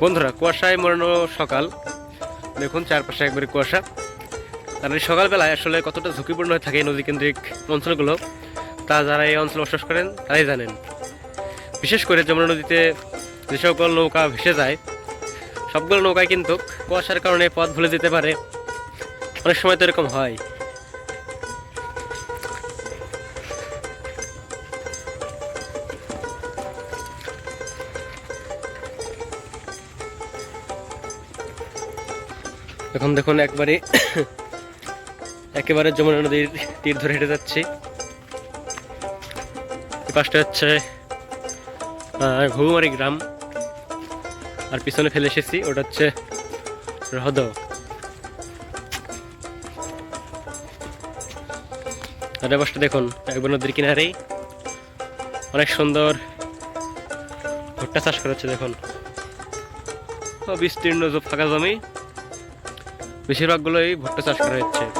বন্ধুরা, কুয়াশায় মরানো সকাল। দেখুন, চারপাশে একবারে কুয়াশা। আর এই সকালবেলায় আসলে কতটা ঝুঁকিপূর্ণ হয়ে থাকে এই নদীকেন্দ্রিক অঞ্চলগুলো, তা যারা এই অঞ্চলে বসবাস করেন, তারাই জানেন। বিশেষ করে যমুনা নদীতে যে সকল নৌকা ভেসে যায়, সবগুলো নৌকায় কিন্তু কুয়াশার কারণে পথ ভুলে যেতে পারে। অনেক সময় তো এরকম হয়। এখন দেখুন একবারে একেবারে যমুনা নদীর তীর ধরে হেঁটে যাচ্ছি। পাশটা হচ্ছে আহ, ঘুঘুমারি গ্রাম। আর পিছনে ফেলে এসেছি ওটা হচ্ছে হ্রদ আর পাশটা দেখুন একবার নদীর কিনারেই অনেক সুন্দর ভুট্টা চাষ করা হচ্ছে দেখুন। বিস্তীর্ণ ফাঁকা জমি বেশিরভাগগুলোই ভুট্টা চাষ করা হচ্ছে।